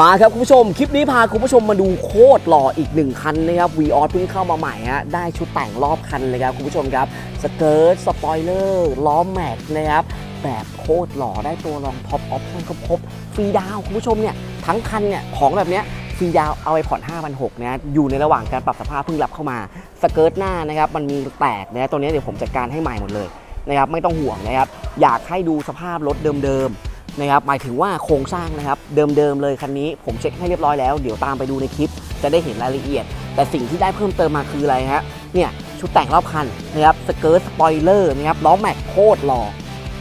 มาครับคุณผู้ชม คลิปนี้พาคุณผู้ชมมาดูโคตรหล่ออีกหนึ่งคันนะครับวีออสเพิ่งเข้ามาใหม่ฮะได้ชุดแต่งรอบคันเลยครับคุณผู้ชมครับสเกิร์ตสปอยเลอร์ล้อแม็กนะครับแบบโคตรหล่อได้ตัวรองท็อปออปชั่นครบครบฟรีดาวคุณผู้ชมเนี่ยทั้งคันเนี่ยของแบบเนี้ยฟรีดาวเอาไปผ่อน5,600นะอยู่ในระหว่างการปรับสภาพเพิ่งรับเข้ามาสเกิร์ตหน้านะครับมันมีแตกนะตัวนี้เดี๋ยวผมจัดการให้ใหม่หมดเลยนะครับไม่ต้องห่วงนะครับอยากให้ดูสภาพรถเดิมๆ นะครับหมายถึงว่าโครงสร้างนะครับเดิมๆเลยคันนี้ผมเช็คให้เรียบร้อยแล้ว เดี๋ยวตามไปดูในคลิป จะได้เห็นรายละเอียด แต่สิ่งที่ได้เพิ่มเติมมาคืออะไรฮะเนี่ยชุดแต่งรอบคันนะครับสเกิร์ตสปอยเลอร์นะครับล้อแม็กโคตรหล่อ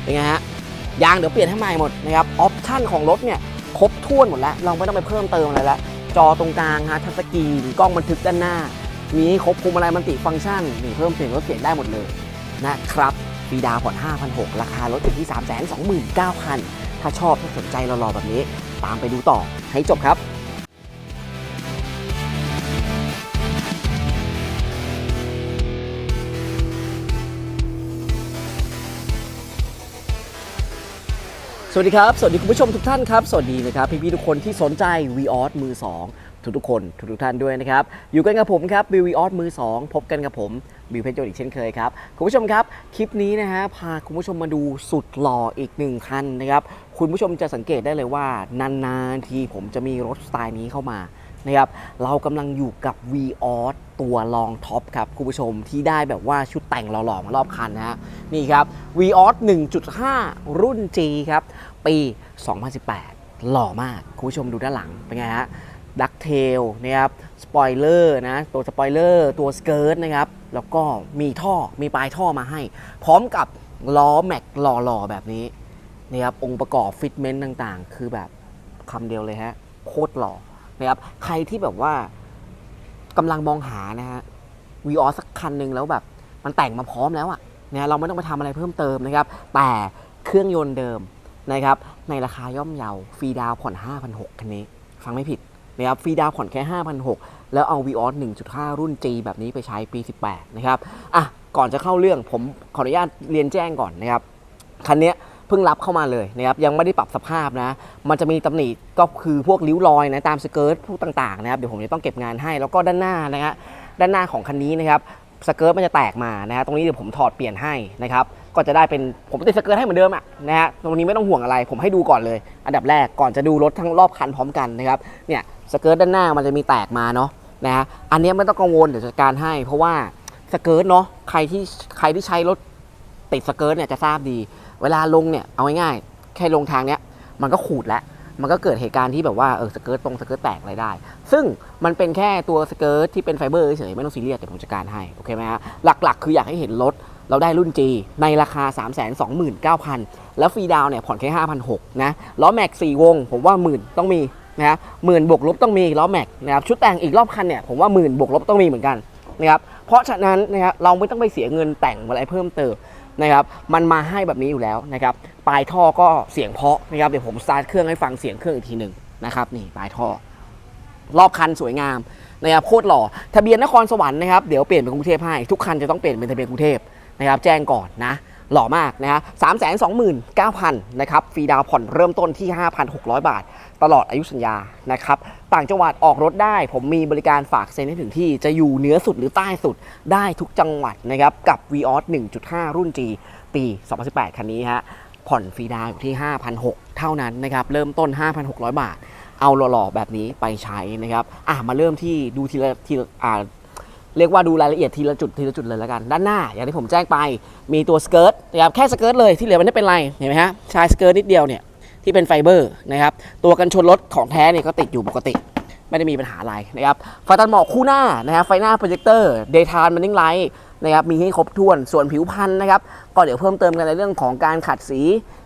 เป็นไงฮะยางเดี๋ยวเปลี่ยนให้ใหม่หมดนะครับออปชั่นของรถเนี่ยครบถ้วนหมดแล้ว เราไม่ต้องไปเพิ่มเติมอะไรแล้วจอตรงกลางฮะทัชสกรีนกล้องบันทึกด้านหน้า มีครบคุมอะไรมันติฟังก์ชันนี่เพิ่มเสียงลดเสียงได้หมดเลยนะครับฟีดาวผ่อน5,600 ราคารถอยู่ที่ 329,000 ถ้าชอบถ้าสนใจเรารอแบบนี้ ตามไปดูต่อให้จบครับสวัสดีครับ สวัสดีคุณผู้ชมทุกท่านครับ สวัสดีนะครับพี่ๆทุกคนที่สนใจ v ีออสมือ 2 ทุกทุกๆคนทุกๆท่านด้วยนะครับ อยู่กันกับผมครับบิววีออสมือ 2 พบกันกับผมบิวเพชรโจดอีกเช่นเคยครับ คุณผู้ชมครับ คลิปนี้นะฮะพาคุณผู้ชมมาดูสุดหล่ออีกหนึ่งคันนะครับ คุณผู้ชมจะสังเกตได้เลยว่านานๆทีผมจะมีรถสไตล์นี้เข้ามานะครับเรากำลังอยู่กับ v ีออสตัวรองท็อปครับคุณผู้ชมที่ได้แบบว่าชุดแต่งหล่อๆมารอบคันนะฮะนี่ครับ v ีออส1.5 รุ่น G ครับ ปี 2018 หล่อมากคุณผู้ชมดูด้านหลังเป็นไงฮะดักเทลนะครับสปอยเลอร์นะตัวสปอยเลอร์ตัวสเกิร์ตนะครับแล้วก็มีท่อมีปลายท่อมาให้ พร้อมกับล้อแม็กหล่อๆแบบนี้ นะครับองค์ประกอบฟิตเมนต์ต่างๆ คือแบบคำเดียวเลยฮะโคตรหล่อนะครับใครที่แบบว่ากำลังมองหานะฮะวีออสักคันหนึ่งแล้วแบบมันแต่งมาพร้อมแล้วอะนะเราไม่ต้องไปทำอะไรเพิ่มเติมนะครับ แต่เครื่องยนต์เดิมนะครับในราคาย่อมเยาฟรีดาวผ่อน 5,600คันนี้ ฟังไม่ผิดนะครับฟรีดาวผ่อนแค่ 5,600 แล้วเอาวีออส1.5 รุ่น G แบบนี้ไปใช้ปี 18 นะครับอะก่อนจะเข้าเรื่องผมขออนุญาตเรียนแจ้งก่อนนะครับ คันนี้ เพิ่งรับเข้ามาเลยนะครับยังไม่ได้ปรับสภาพนะ มันจะมีตำหนิก็คือพวกริ้วรอยนะตามสเกิร์ตพวกต่างๆนะครับเดี๋ยวผมจะต้องเก็บงานให้แล้วก็ด้านหน้านะฮะด้านหน้าของคันนี้นะครับสเกิร์ตมันจะแตกมานะฮะตรงนี้เดี๋ยวผมถอดเปลี่ยนให้นะครับก็จะได้เป็นผมติดสเกิร์ตให้เหมือนเดิมอะนะฮะตรงนี้ไม่ต้องห่วงอะไร ผมให้ดูก่อนเลย อันดับแรกก่อนจะดูรถทั้งรอบคันพร้อมกันนะครับเนี่ยสเกิร์ตด้านหน้ามันจะมีแตกมาเนาะนะฮะอันนี้ไม่ต้องกังวลเดี๋ยวจัดการให้ เพราะว่าสเกิร์ตเนาะใครที่ใครที่ใช้รถติดสเกิร์ตเนี่ยจะทราบดี เวลาลงเนี่ยเอาง่ายๆแค่ลงทางเนี้ยมันก็ขูดแล้วมันก็เกิดเหตุการณ์ที่แบบว่าเออสเกิร์ตตรงสเกิร์ตแตกอะไรได้ ซึ่งมันเป็นแค่ตัวสเกิร์ตที่เป็นไฟเบอร์เฉยๆไม่ต้องซีเรียสเดี๋ยวผมจัดการให้โอเคไหมฮะหลักๆ คืออยากให้เห็นรถเราได้รุ่น G ในราคา 3 2 9 0 0 0 แล้วฟรีดาวน์เนี่ยผ่อนแค่ 5,600 นะ ล้อแม็ก4วง ผมว่าหมื่นต้องมีนะหมื่นบวกลบต้องมีล้อแม็กนะครับชุดแต่งอีกรอบคันเนี่ยผมว่าหมื่นบวกลบต้องมีเหมือนกันนะครับเพราะฉะนั้นนะครับเราไม่ต้องไปเสียเงินแต่งอะไรเพิ่มเติม นะครับมันมาให้แบบนี้อยู่แล้วนะครับปลายท่อก็เสียงเพาะนะครับเดี๋ยวผมสตาร์ทเครื่องให้ฟังเสียงเครื่องอีกทีหนึ่งนะครับนี่ปลายท่อ รอบคันสวยงามนะครับโคตรหล่อทะเบียนนครสวรรค์นะครับเดี๋ยวเปลี่ยนเป็นกรุงเทพให้ทุกคันจะต้องเปลี่ยนเป็นทะเบียนกรุงเทพนะครับแจ้งก่อนนะ หล่อมากนะฮะสามแสนสองหมื่นเก้าพันนะครับ ฟรีดาวผ่อนเริ่มต้นที่ 5,600 บาท ตลอดอายุสัญญา นะครับ ต่างจังหวัดออกรถได้ ผมมีบริการฝากเซ็นให้ถึงที่ จะอยู่เหนือสุดหรือใต้สุดได้ทุกจังหวัดนะครับ กับ v ีออส1.5 รุ่น G ปี 2018 คันนี้ฮะ ผ่อนฟรีดาวอยู่ที่ 5,600 เท่านั้นนะครับ เริ่มต้น 5,600 บาท เอาหล่อๆแบบนี้ไปใช้นะครับ อะ มาเริ่มที่ดูทีละทีละอ่า เรียกว่าดูรายละเอียดทีละจุดทีละจุดเลยแล้วกัน ด้านหน้า อย่างที่ผมแจ้งไปมีตัวสเกิร์ตนะครับแค่สเกิร์ตเลยที่เหลือมันไม่เป็นไรเห็นไหมฮะชายสเกิร์ตนิดเดียวเนี่ยที่เป็นไฟเบอร์นะครับตัวกันชนรถของแท้เนี่ยก็ติดอยู่ปกติ ไม่ได้มีปัญหาอะไรนะครับไฟตัดหมอกคู่หน้านะครับไฟหน้าโปรเจคเตอร์เดย์ทม์มันนิ่งไลท์นะครับมีให้ครบถ้วนส่วนผิวพันธุ์นะครับก็เดี๋ยวเพิ่มเติมกันในเรื่องของการขัดสี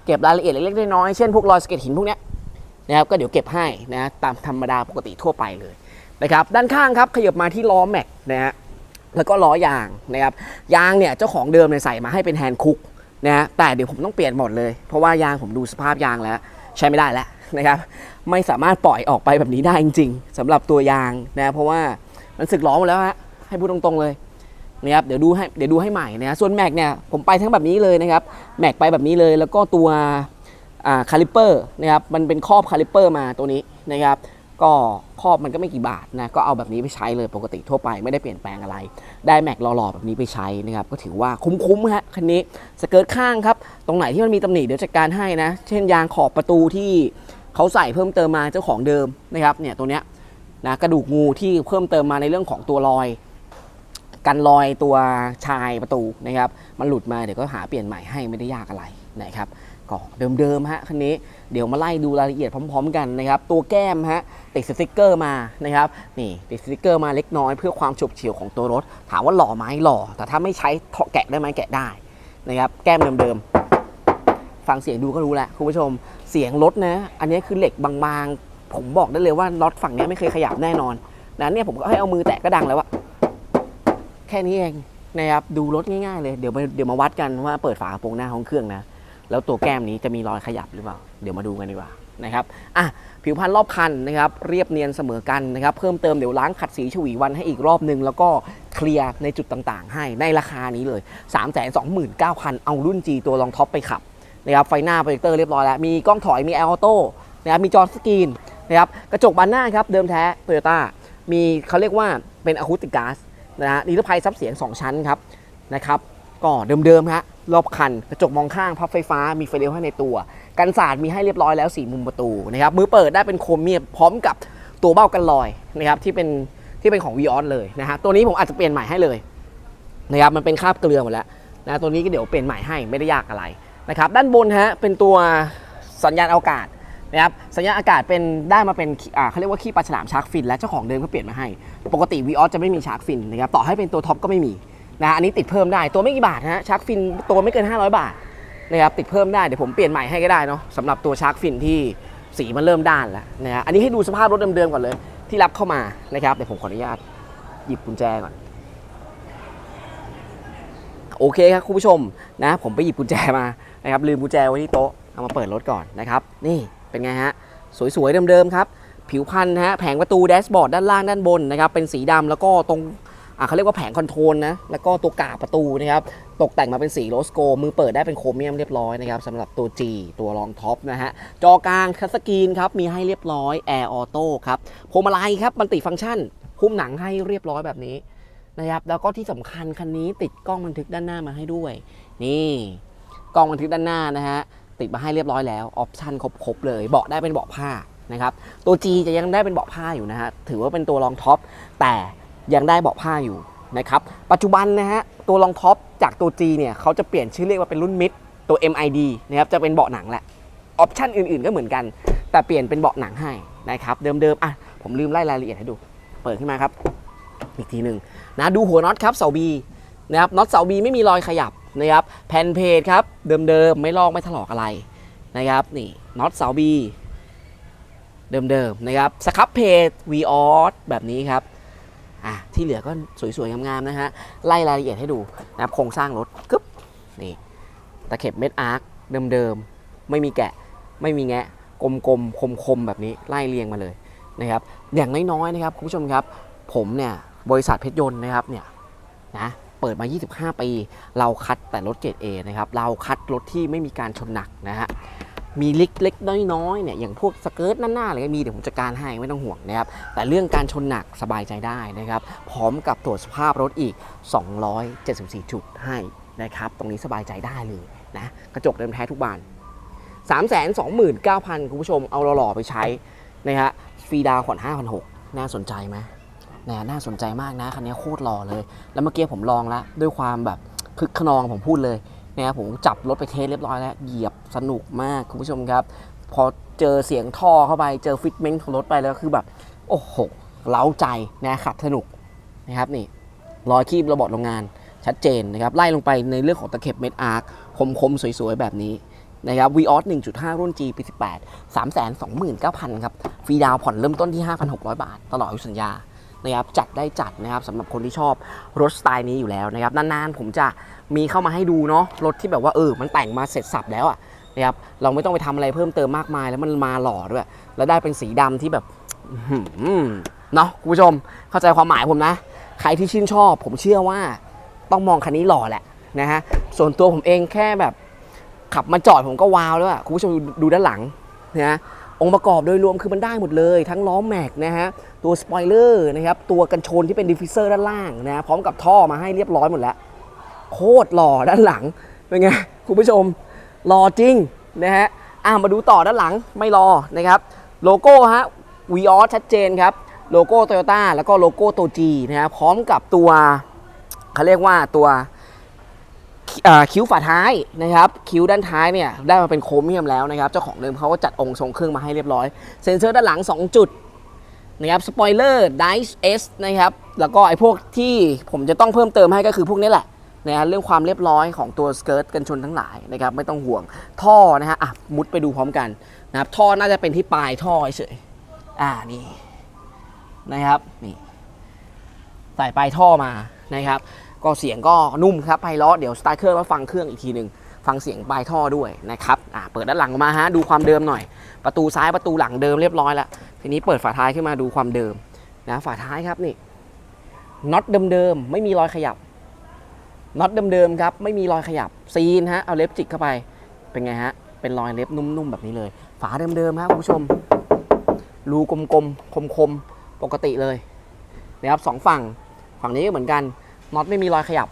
เก็บรายละเอียดเล็กๆน้อยๆเช่นพวกรอยสเก็ตหินพวกเนี้ยนะครับก็เดี๋ยวเก็บให้นะตามธรรมดาปกติทั่วไปเลย นะครับด้านข้างครับขยับมาที่ล้อแม็กนะฮะแล้วก็ล้อยางนะครับยางเนี่ยเจ้าของเดิมเนี่ยใส่มาให้เป็นแฮนด์คุกนะฮะแต่เดี๋ยวผมต้องเปลี่ยนหมดเลย เพราะว่ายางผมดูสภาพยางแล้ว ใช้ไม่ได้แล้วนะครับไม่สามารถปล่อยออกไปแบบนี้ได้จริง ๆสำหรับตัวยางนะเพราะว่ามันสึกล้อหมดแล้วฮะให้พูดตรงๆเลยนะครับเดี๋ยวดูให้เดี๋ยวดูให้ใหม่นะส่วนแม็กเนี่ยผมไปทั้งแบบนี้เลยนะครับแม็กไปแบบนี้เลยแล้วก็ตัวคาลิเปอร์นะครับมันเป็นครอบคาลิเปอร์มาตัวนี้นะครับ ก็ครอบมันก็ไม่กี่บาทนะ ก็เอาแบบนี้ไปใช้เลยปกติทั่วไปไม่ได้เปลี่ยนแปลงอะไร ได้แม็กหล่อๆแบบนี้ไปใช้นะครับ ก็ถือว่าคุ้มๆฮะคันนี้สเกิร์ตข้างครับ ตรงไหนที่มันมีตำหนิเดี๋ยวจัดการให้นะ เช่นยางขอบประตูที่เขาใส่เพิ่มเติมมาเจ้าของเดิมนะครับเนี่ยตัวเนี้ยนะกระดูกงูที่เพิ่มเติมมาในเรื่องของตัวรอย กันรอยตัวชายประตูนะครับมันหลุดมาเดี๋ยวก็หาเปลี่ยนใหม่ให้ไม่ได้ยากอะไรนะครับ ก็เดิมๆฮะคันนี้เดี๋ยวมาไล่ดูรายละเอียดพร้อม ๆ กันนะครับตัวแก้มฮะติดสติกเกอร์มานะครับนี่ติดสติกเกอร์มาเล็กน้อยเพื่อความฉบเฉี่ยวของตัวรถ ถามว่าหล่อไหมหล่อ แต่ถ้าไม่ใช้เถาะแกะได้ไหมแกะได้นะครับแก้มเดิมๆฟังเสียงดูก็รู้แหละคุณผู้ชมเสียงรถนะอันนี้คือเหล็กบางๆ ผมบอกได้เลยว่าน็อตฝั่งนี้ไม่เคยขยับแน่นอนนะเนี่ยผมก็ให้เอามือแตะก็ดังแล้วอะแค่นี้เองนะครับดูรถง่ายๆเลยเดี๋ยวมาเดี๋ยวมาวัดกันว่าเปิดฝากระโปรงหน้าห้องเครื่องนะ แล้วตัวแก้มนี้จะมีรอยขยับหรือเปล่า เดี๋ยวมาดูกันดีกว่านะครับอะผิวพรรณรอบคันนะครับเรียบเนียนเสมอกันนะครับเพิ่มเติมเดี๋ยวล้างขัดสีฉวีวันให้อีกรอบนึง แล้วก็เคลียร์ในจุดต่างๆ ให้ในราคานี้เลย 3 2 9 0 0 0 เอารุ่น G ตัวรองท็อปไปขับนะครับไฟหน้าโปรเจคเตอร์เรียบร้อยแล้ว มีกล้องถอยมีแอร์ออโต้นะครับมีจอสกรีนนะครับกระจกบานหน้าครับเดิมแท้โตโยต้ามีเขาเรียกว่าเป็นอะคูติกก๊าซนะฮะนิรภัยซับเสียง 2 ชั้นครับนะครับ ก็เดิมๆฮะรอบคันกระจกมองข้างพับไฟฟ้ามีไฟเลี้ยวให้ในตัว กันสาดมีให้เรียบร้อยแล้วสีมุมประตูนะครับมือเปิดได้เป็นโครเมียมพร้อมกับตัวเบ้ากันลอยนะครับที่เป็นที่เป็นของ v ีออสเลยนะฮะตัวนี้ผมอาจจะเปลี่ยนใหม่ให้เลยนะครับมันเป็นคราบเกลือหมดแล้วนะตัวนี้ก็เดี๋ยวเปลี่ยนใหม่ให้ไม่ได้ยากอะไรนะครับด้านบนฮะเป็นตัวสัญญาณอากาศนะครับสัญญาณอากาศเป็นได้มาเป็นอ่าเขาเรียกว่าขี้ปลาฉลามชาร์กฟิน และเจ้าของเดิมก็เปลี่ยนมาให้ ปกติ v ีออสจะไม่มีชาร์กฟินนะครับต่อให้เป็นตัวท็อปก็ไม่มี นะอันนี้ติดเพิ่มได้ตัวไม่กี่บาทฮะชาร์กฟินตัวไม่เกิน 500 บาทนะครับติดเพิ่มได้เดี๋ยวผมเปลี่ยนใหม่ให้ก็ได้เนาะสำหรับตัวชาร์กฟินที่สีมันเริ่มด้านแล้วนะฮะอันนี้ให้ดูสภาพรถเดิมๆก่อนเลย ที่รับเข้ามานะครับเดี๋ยวผมขออนุญาตหยิบกุญแจก่อนโอเคครับคุณผู้ชมนะผมไปหยิบกุญแจมานะครับลืมกุญแจไว้ที่โต๊ะเอามาเปิดรถก่อนนะครับนี่เป็นไงฮะสวยๆเดิมๆครับผิวพันธุ์ฮะแผงประตูแดชบอร์ดด้านล่างด้านบนนะครับเป็นสีดำแล้วก็ตรง เขาเรียกว่าแผงคอนโทรลนะ แล้วก็ตัวกาบประตูนะครับ ตกแต่งมาเป็นสีโรสโก มือเปิดได้เป็นโครเมียมเรียบร้อยนะครับสำหรับตัว G ตัวรองท็อปนะฮะ จอกลางคัสกรีนครับ มีให้เรียบร้อยแอร์ออโต้ครับ พวงมาลัยครับ มันติฟังก์ชันหุ้มหนังให้เรียบร้อยแบบนี้นะครับ แล้วก็ที่สำคัญคันนี้ติดกล้องบันทึกด้านหน้ามาให้ด้วย นี่ กล้องบันทึกด้านหน้านะฮะ ติดมาให้เรียบร้อยแล้ว ออปชั่นครบๆเลย เบาะได้เป็นเบาะผ้านะครับ ตัว G จะยังได้เป็นเบาะผ้าอยู่นะฮะ ถือว่าเป็นตัวรองท็อป แต่ ยังได้เบาะผ้าอยู่นะครับปัจจุบันนะฮะตัวรองท็อปจากตัว G เนี่ยเขาจะเปลี่ยนชื่อเรียกว่าเป็นรุ่นมิดตัว MID นะครับจะเป็นเบาะหนังแหละออปชั่นอื่นๆ ก็เหมือนกัน แต่เปลี่ยนเป็นเบาะหนังให้นะครับเดิมๆอะผมลืมไล่รายละเอียดให้ดู เปิดขึ้นมาครับ อีกทีหนึ่งนะดูหัวน็อตครับเสาบีนะครับน็อตเสาบีไม่มีรอยขยับนะครับแผ่นเพจครับเดิมๆไม่ลอกไม่ถลอกอะไรนะครับนี่น็อตเสาบีเดิมๆนะครับสครับเพจวีออสแบบนี้ครับ อะที่เหลือก็สวยๆงามๆนะฮะไล่รายละเอียดให้ดูนะครับโครงสร้างรถกึ๊บนี่ตะเข็บเม็ดอาร์คเดิมๆไม่มีแกะไม่มีแงะกลมๆคมๆแบบนี้ไล่เรียงมาเลยนะครับอย่างน้อยๆนะครับคุณผู้ชมครับ ผมเนี่ยบริษัทเพชรยนต์นะครับเนี่ยนะเปิดมา 25 ปี เราคัดแต่รถเกรด A นะครับ เราคัดรถที่ไม่มีการชนหนักนะฮะ มีเล็กๆน้อยๆเนี่ยอย่างพวกสเกิร์ตหน้าๆอะไรก็มีเดี๋ยวผมจัดการให้ไม่ต้องห่วงนะครับแต่เรื่องการชนหนักสบายใจได้นะครับพร้อมกับตรวจสภาพรถอีก 274 จุดให้นะครับตรงนี้สบายใจได้เลยนะกระจกเดิมแท้ทุกบาน 329,000 คุณผู้ชมเอาหล่อๆไปใช้นะฮะฟรีดาวน์ผ่อน5,600 น่าสนใจไหมนะน่าสนใจมากนะคันนี้โคตรหล่อเลย แล้วเมื่อกี้ผมลองแล้วด้วยความแบบคึกขนองผมพูดเลย นะครับผมจับรถไปเทสเรียบร้อยแล้ว เหยียบสนุกมากคุณผู้ชมครับ พอเจอเสียงท่อเข้าไปเจอฟิตเมนต์ของรถไปแล้วคือแบบ โอ้โหเล้าใจนะขับสนุกนะครับนี่รอยคีบระบบโรงงานชัดเจนนะครับไล่ลงไปในเรื่องของตะเข็บเม็ดอาร์คคมๆ สวยๆ แบบนี้นะครับ v ีออส1.5 รุ่น G ปี 18 329,000 ครับ ฟรีดาวน์ผ่อนเริ่มต้นที่ 5,600 บาท ตลอดอายุสัญญานะครับจัดได้จัดนะครับสำหรับคนที่ชอบรถสไตล์นี้อยู่แล้วนะครับนานๆ ผมจะ มีเข้ามาให้ดูเนาะรถที่แบบว่าเออมันแต่งมาเสร็จสับแล้วอะนะครับเราไม่ต้องไปทำอะไรเพิ่มเติมมากมาย แล้วมันมาหล่อด้วย แล้วได้เป็นสีดำที่แบบอื้อหือเนาะคุณผู้ชมเข้าใจความหมายผมนะ ใครที่ชื่นชอบ ผมเชื่อว่าต้องมองคันนี้หล่อแหละนะฮะส่วนตัวผมเองแค่แบบขับมาจอดผมก็ว้าวแล้วอะคุณผู้ชมดูดูด้านหลังนะองค์ประกอบโดยรวมคือมันได้หมดเลย ทั้งล้อแม็กนะฮะตัวสปอยเลอร์นะครับตัวกันชนที่เป็นดิฟฟิเซอร์ด้านล่างนะพร้อมกับท่อมาให้เรียบร้อยหมดแล้ว โคตรหล่อด้านหลัง เป็นไงคุณผู้ชมหล่อจริงนะฮะอะมาดูต่อด้านหลังไม่รอนะครับโลโก้ฮะวีออชัดเจนครับโลโก้โตโยต้าแล้วก็โลโก้โตัว G นะครับพร้อมกับตัวเขาเรียกว่าตัวคิ้วฝาท้ายนะครับคิ้วด้านท้ายเนี่ยได้มาเป็นโครเมียมแล้วนะครับเจ้าของเดิมเขาก็จัดองค์ทรงเครื่องมาให้เรียบร้อย เซ็นเซอร์ด้านหลัง 2 จุดนะครับสปอยเลอร์ไดส์เอสนะครับแล้วก็ไอ้พวกที่ผมจะต้องเพิ่มเติมให้ก็คือพวกนี้แหละ นะฮะเรื่องความเรียบร้อยของตัวสเกิร์ตกันชนทั้งหลายนะครับไม่ต้องห่วงท่อนะฮะอะมุดไปดูพร้อมกันนะครับท่อน่าจะเป็นที่ปลายท่อเฉยอ่านี่นะครับนี่ใส่ปลายท่อมานะครับ ก็เสียงก็นุ่มครับไพเราะเดี๋ยวสตาร์ทเครื่องแล้วฟังเครื่องอีกทีหนึ่งฟังเสียงปลายท่อด้วยนะครับอ่าเปิดด้านหลังออกมาฮะดูความเดิมหน่อย ประตูซ้ายประตูหลังเดิมเรียบร้อยแล้วทีนี้เปิดฝาท้ายขึ้นมาดูความเดิมนะฝาท้ายครับนี่น็อตเดิมๆไม่มีรอยขยับ น็อตเดิมๆครับ ไม่มีรอยขยับซีนฮะเอาเล็บจิกเข้าไปเป็นไงฮะ เป็นรอยเล็บนุ่มๆแบบนี้เลย ฝาเดิมๆฮะคุณผู้ชม รูกลมๆคมๆปกติเลยนะครับสองฝั่งฝั่งนี้ก็เหมือนกันน็อตไม่มีรอยขยับ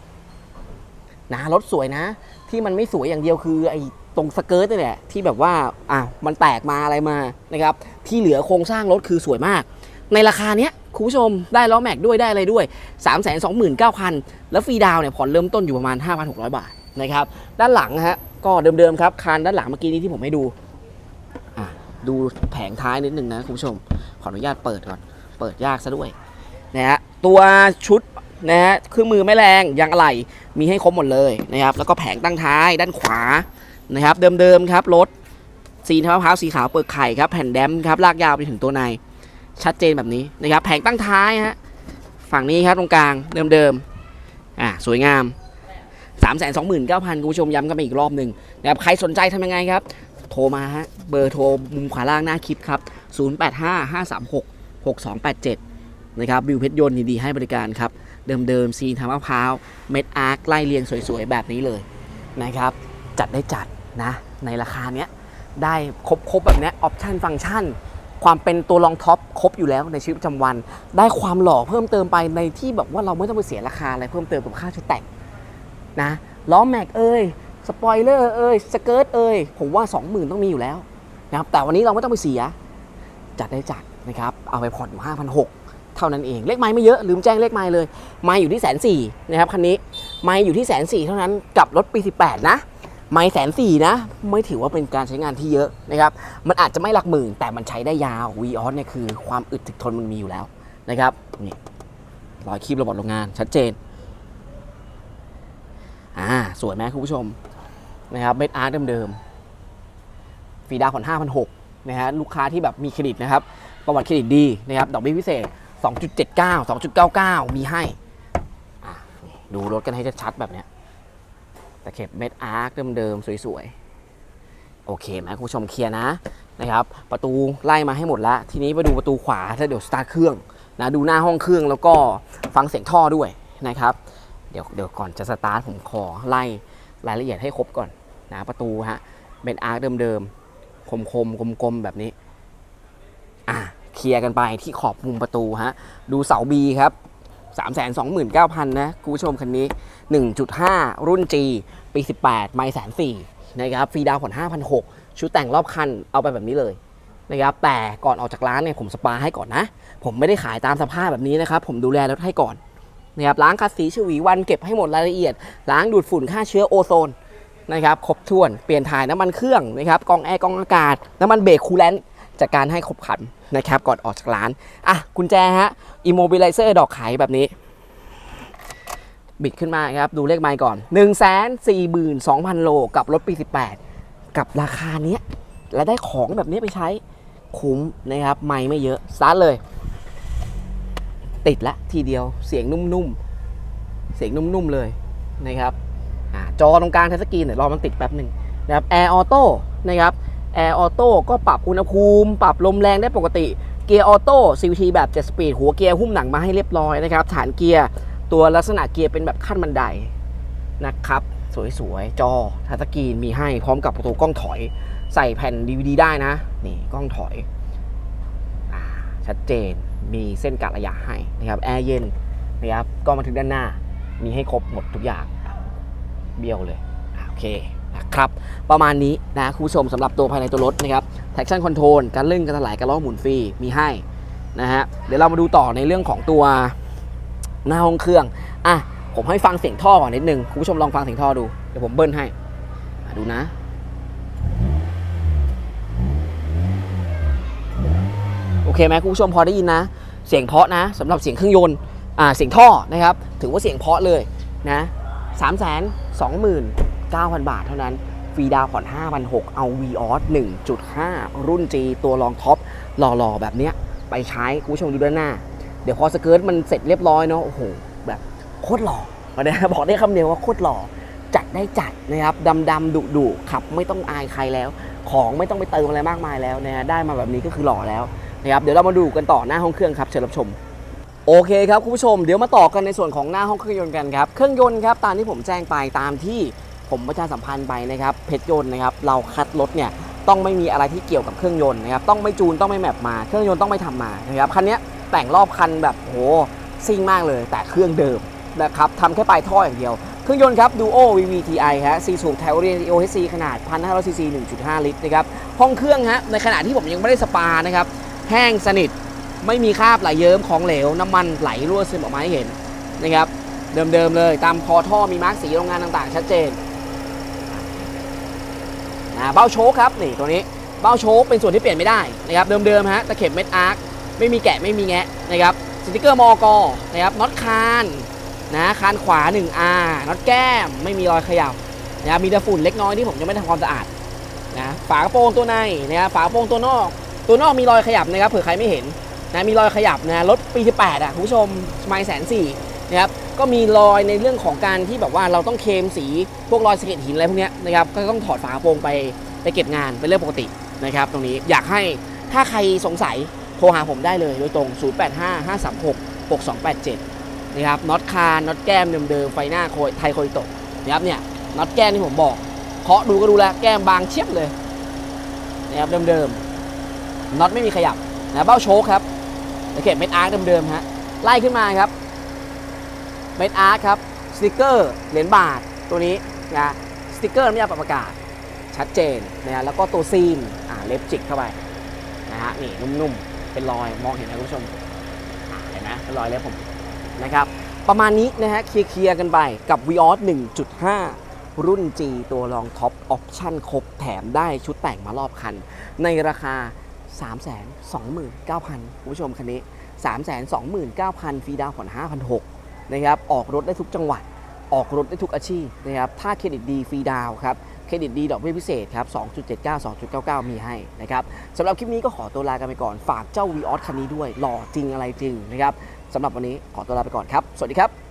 นะรถสวยนะ ที่มันไม่สวยอย่างเดียวคือไอ้ตรงสเกิร์ตนี่แหละที่แบบว่าอะมันแตกมาอะไรมานะครับที่เหลือโครงสร้างรถคือสวยมาก ในราคาเนี้ย คุณผู้ชมได้ล้อแม็กด้วยได้อะไรด้วย 3 2 9 0 0 0 แล้วฟรีดาวเนี่ยผ่อนเริ่มต้นอยู่ประมาณ 5,600 บาทนะครับด้านหลังฮะก็เดิมๆครับคานด้านหลังเมื่อกี้นี้ที่ผมให้ดูดูแผงท้ายนิดนึงนะคุณผู้ชม ขออนุญาตเปิดก่อน เปิดยากซะด้วยนะฮะตัวชุดนะฮะเครื่องมือไม่แรงยางอะไหล่มีให้ครบหมดเลยนะครับแล้วก็แผงตั้งท้ายด้านขวานะครับเดิมๆครับรถสีเท้ามะพร้าวสีขาวเปลือกไข่ครับแผ่นแดมครับลากยาวไปถึงตัวใน ชัดเจนแบบนี้นะครับ แผงตั้งท้ายฮะฝั่งนี้ครับตรงกลางเดิมๆอะสวยงาม 3 2 9 0 0 0คุณผู้ชมย้ำกันไปอีกรอบหนึ่งนะครับใครสนใจทำยังไงครับ โทรมาฮะเบอร์โทรมุมขวาล่างหน้าคลิปครับ 085536 6287 นะครับบิวเพชรยนต์ยินดีให้บริการครับ เดิมๆซีนทามะพร้าว เม็ดอาร์คไล่เรียงสวยๆ แบบนี้เลยนะครับ จัดได้จัดนะในราคาเนี้ยได้ครบครบแบบเนี้ยออปชันฟังก์ชัน ความเป็นตัวรองท็อปครบอยู่แล้วในชีวิตประจำวัน ได้ความหล่อเพิ่มเติมไปในที่แบบว่าเราไม่ต้องไปเสียราคาอะไรเพิ่มเติมกับค่าชุดแต่งนะล้อแม็กเอ้ยสปอยเลอร์เอ้ยสเกิร์ตเอ้ยผมว่า 20,000 ต้องมีอยู่แล้วนะครับแต่วันนี้เราไม่ต้องไปเสีย จัดได้จัดนะครับเอาไปผ่อนอยู่ 5,600 เท่านั้นเอง เลขไม้ไม่เยอะลืมแจ้งเลขไม้เลย ไม้อยู่ที่แสนสี่นะครับคันนี้ไม้อยู่ที่แสนสี่เท่านั้นกับรถปี 18 นะ ไม้แสนสี่นะ ไม่ถือว่าเป็นการใช้งานที่เยอะนะครับ มันอาจจะไม่หลักหมื่น แต่มันใช้ได้ยาว v ีออสเนี่ยคือความอึดถึกทนมันมีอยู่แล้วนะครับนี่รอยคีบระบบโรงงานชัดเจนอ่าสวยไหมคุณผู้ชมนะครับเม็ดอาร์ตเดิมๆฟีดาวน์ผ่อน5,600นะฮะลูกค้าที่แบบมีเครดิตนะครับ ประวัติเครดิตดีนะครับดอกเบี้ยพิเศษ 2.79 2.99 มีให้อะดูรถกันให้ชัดๆแบบเนี้ยะเข็บเม็ดอาร์คเดิมๆสวยๆ โอเคไหมคุณผู้ชมเคลียร์นะนะครับ ประตูไล่มาให้หมดแล้ว ทีนี้ไปดูประตูขวาถ้าเดี๋ยวสตาร์ทเครื่องนะดูหน้าห้องเครื่องแล้วก็ฟังเสียงท่อด้วยนะครับ เดี๋ยวเดี๋ยวก่อนจะสตาร์ทผมขอไล่รายละเอียดให้ครบก่อนนะประตูฮะเป็นอาร์คเดิมๆคมๆกลมๆแบบนี้อะเคลียร์กันไปที่ขอบมุมประตูฮะดูเสา B ครับ 3 2 9 0 0 0 นะคุณผู้ชมคันนี้ 1.5 รุ่น G ปี 18 ไม่แสนสี่นะครับฟรีดาวผ่อน5,600ชุดแต่งรอบคันเอาไปแบบนี้เลยนะครับแต่ก่อนออกจากร้านเนี่ยผมสปาให้ก่อนนะ ผมไม่ได้ขายตามสภาพแบบนี้นะครับ ผมดูแลรถให้ก่อนนะครับล้างคัสสีฉวีวันเก็บให้หมดรายละเอียด ล้างดูดฝุ่นฆ่าเชื้อโอโซนนะครับครบถ้วนเปลี่ยนถ่ายน้ำมันเครื่องนะครับกองแอร์กองอากาศ น้ำมันเบรกคูลแลนต์ จัดการให้ครบครันนะครับก่อนออกจากร้าน อะกุญแจฮะอิโมบิลิเซอร์ดอกไขแบบนี้ บิดขึ้นมาครับ ดูเลขไมล์ก่อน 1 4 2 0 0 0 โลกับรถปี 18 กับราคาเนี้ย และได้ของแบบนี้ไปใช้คุ้มนะครับ ไม่ไม่เยอะสตาร์ทเลย ติดละทีเดียวเสียงนุ่มๆ เสียงนุ่มๆเลยนะครับอจอตรงกลางทัชสกรีนเดี๋ยวรอมันติดแป๊บหนึ่งนะครับแอร์ออโต้นะครับ แอร์ออโต้ก็ปรับอุณหภูมิ ปรับลมแรงได้ปกติ เกียร์ออโต้ CVT แบบ 7 สปีด หัวเกียร์หุ้มหนังมาให้เรียบร้อยนะครับ ฐานเกียร์ตัวลักษณะเกียร์เป็นแบบขั้นบันไดนะครับ สวยๆ จอทัชสกรีนมีให้พร้อมกับประตูกล้องถอย ใส่แผ่น DVD ได้นะ นี่กล้องถอยอชัดเจนมีเส้นกะระยะให้นะครับแอร์เย็นนะครับกล้องบันทึกด้านหน้า มีให้ครบหมดทุกอย่างเบี้ยวเลยโอเค นะครับประมาณนี้นะคุณผู้ชมสำหรับตัวภายในตัวรถนะครับ traction control การเร่งการถลายการล้อหมุนฟรีมีให้นะฮะเดี๋ยวเรามาดูต่อในเรื่องของตัวหน้าห้องเครื่องอะผมให้ฟังเสียงท่อก่อนนิดนึงคุณผู้ชมลองฟังเสียงท่อดูเดี๋ยวผมเบิ้ลให้ดูนะโอเคไหมคุณผู้ชมพอได้ยินนะ เสียงเพาะนะสำหรับเสียงเครื่องยนต์อ่าเสียงท่อนะครับ ถือว่าเสียงเพาะเลยนะสามแสนสองหมื่น เก้าพันบาทเท่านั้นฟรีดาวผ่อน5 6 0 0 เอา v ีออส1.5 รุ่น G ตัวรองท็อปหล่อๆ แบบเนี้ยไปใช้คุณผู้ชมดูด้านหน้า เดี๋ยวพอสเกิร์ตมันเสร็จเรียบร้อยเนาะโอ้โหแบบโคตรหล่อนนี้บอกได้คำเดียวว่าโคตรหล่อจัดได้จัดนะครับดำดำดุดุขับไม่ต้องอายใครแล้ว ของไม่ต้องไปเติมอะไรมากมายแล้วนะฮะได้มาแบบนี้ก็คือหล่อแล้วนะครับเดี๋ยวเรามาดูกันต่อหน้าห้องเครื่องครับเชิญรับชมโอเคครับคุณผู้ชมเดี๋ยวมาต่อกันในส่วนของหน้าห้องเครื่องยนต์กันครับเครื่องยนต์ครับตามที่ผมแจ้งไปตามที่ ผมประชาสัมพันธ์ไปนะครับเพชรยนต์นะครับเราคัดรถเนี่ยต้องไม่มีอะไรที่เกี่ยวกับเครื่องยนต์นะครับต้องไม่จูนต้องไม่แมปมาเครื่องยนต์ต้องไม่ทำมานะครับคันนี้แต่งรอบคันแบบโหซิ่งมากเลย แต่เครื่องเดิมนะครับทำแค่ปลายท่ออย่างเดียว เครื่องยนต์ครับ Duo VVTi ฮะ 4 สูบไทโอเรียน OHC ขนาด 1,500 cc 1.5 ลิตรนะครับ ห้องเครื่องฮะ ในขณะที่ผมยังไม่ได้สปานะครับ แห้งสนิท ไม่มีคราบไหลเยิ้มของเหลว น้ำมันไหลรั่วซึมออกมาให้เห็นนะครับ เดิมๆเลย ตามคอท่อมีมาร์กสีโรงงานต่างๆ ชัดเจน นะเบ้าโชคครับนี่ตัวนี้เบ้าโชคเป็นส่วนที่เปลี่ยนไม่ได้นะครับเดิมๆฮะตะเข็บเม็ดอาร์คไม่มีแกะไม่มีแงะนะครับสติกเกอร์มอกนะครับน็อตคานนะคานขวา 1R น็อตแก้มไม่มีรอยขยับนะครับมีแต่ฝุ่นเล็กน้อยที่ผมยังไม่ทำความสะอาดนะฝากระโปรงตัวในนะครับฝากระโปรงตัวนอก ตัวนอกมีรอยขยับนะครับเผื่อใครไม่เห็นนะมีรอยขยับนะรถปีที่8อะคุณผู้ชมไมล์แสนสี่นะครับ ก็มีรอยในเรื่องของการที่แบบว่าเราต้องเคลมสีพวกรอยสะเก็ดหินอะไรพวกนี้นะครับก็ต้องถอดฝากระโปรงไปไปเก็บงานเป็นเรื่องปกตินะครับ ตรงนี้อยากให้ถ้าใครสงสัยโทรหาผมได้เลยโดยตรง 085 536 6287 นะครับน็อตคานน็อตแก้มเดิมๆไฟหน้าโคยไทยโคยโตะนะครับเนี่ยน็อตแก้มที่ผมบอกเคาะดูก็ดูแล้วแก้มบางเชียบเลยนะครับเดิมๆน็อตไม่มีขยับนะเบ้าโชคครับสังเกตเม็ดอาร์เดิมๆฮะไล่ขึ้นมาครับ เมดอาร์คครับสติกเกอร์เหรียญบาทตัวนี้นะสติกเกอร์น้ำยาปรับอากาศชัดเจนนะฮะแล้วก็ตัวซีนอ่าเล็บจิกเข้าไปนะฮะนี่นุ่มๆ เป็นรอยมองเห็นไหมคุณผู้ชมเห็นไหมเป็นรอยเล็บผมนะครับประมาณนี้นะฮะเคลียร์กันไปกับ v ีออส1.5 รุ่น G ตัวรองท็อปออปชั่นครบแถมได้ชุดแต่งมารอบคัน ในราคา 329,000 คุณผู้ชมคันนี้ 329,000 ฟรีดาวน์ผ่อน5,600 นะครับออกรถได้ทุกจังหวัด ออกรถได้ทุกอาชีพนะครับถ้าเครดิตดีฟรีดาวครับเครดิตดีดอกเบี้ยพิเศษครับ 2.79 2.99 มีให้นะครับสำหรับคลิปนี้ก็ขอตัวลากันไปก่อน ฝากเจ้า v ีออสคันนี้ด้วย หล่อจริงอะไรจริงนะครับสำหรับวันนี้ขอตัวลาไปก่อนครับ สวัสดีครับ